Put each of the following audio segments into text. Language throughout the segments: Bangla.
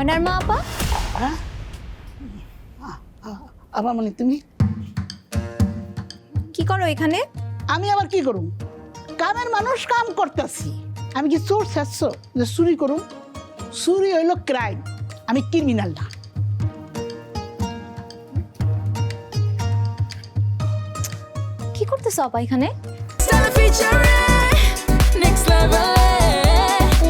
ময়নার মা আপা? হ্যাঁ? আবার মানে তুমি? কি করো এখানে? আমি আবার কি করুম? কামের মানুষ কাম করতেছি। আমি কি চোর শেষ যে চুরি করুম? চুরি হইল ক্রাইম। আমি ক্রিমিনাল না। কি করতেছো আপা এখানে? Featuring next level.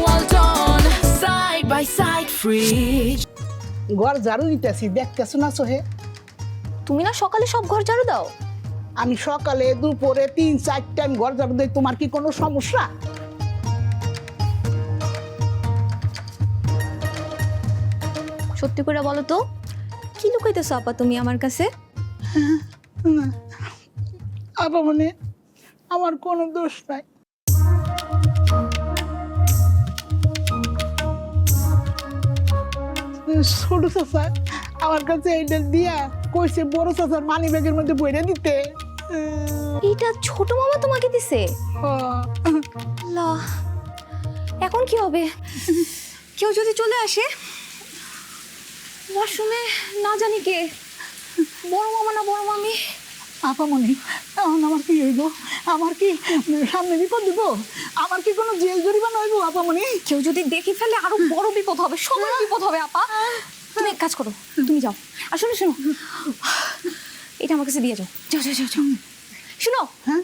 Well done, side by side, free. ঘর ঝাড়ু দিতেছি দেখতেছো না সোহে তুমি না সকালে সব ঘর ঝাড়ু দাও? আমি সকালে দুপুরে তিন চার টাইম ঘর ঝাড়ু দিই তোমার কি কোনো সমস্যা? সত্যি করে বলো তো কি লুকাইতেছো আপা তুমি আমার কাছে? আপা মানে আমার কোনো দোষ নাই। ছোট চাচা আমার কাছে এইটা দিয়া কইছে বড় চাচার মানি ব্যাগের মধ্যে বইরে দিতে। এইটা ছোট মামা তোমাকে দিছে? লা এখন কি হবে? কেউ যদি চলে আসে ওয়াশরুমে না জানি কে বড় মামা না বড় মামি? আপামনি এখন আমার কি হইব? আমার কি সামনে বিপদ দিব আমার কি কোনো জেল জরিমানা হইব মানে? কেউ যদি দেখে ফেলে আরও বড় বিপদ হবে সবার বিপদ হবে আপা। তুমি এক কাজ করো তুমি যাও। আর শোনো শোনো এটা আমার কাছে দিয়ে যাও। যাও যাও যাও যাও। শোনো হ্যাঁ?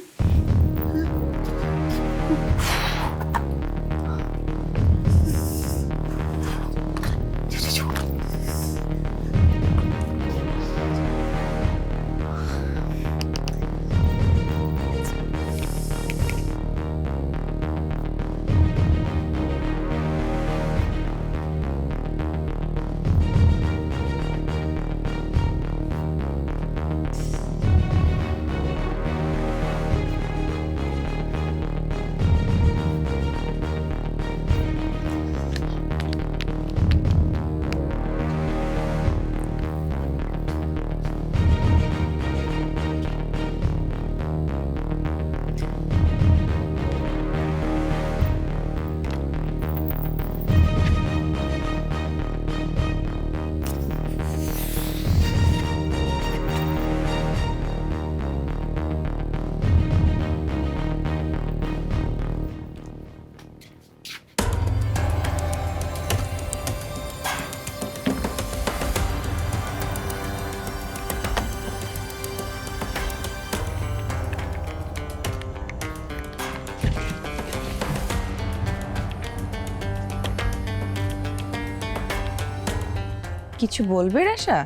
কিছু বলবে রেশা?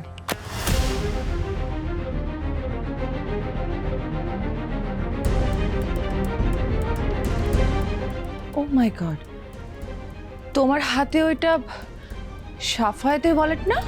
ও মাই গড তোমার হাতে ওইটা সাফায়েতে বলেট না?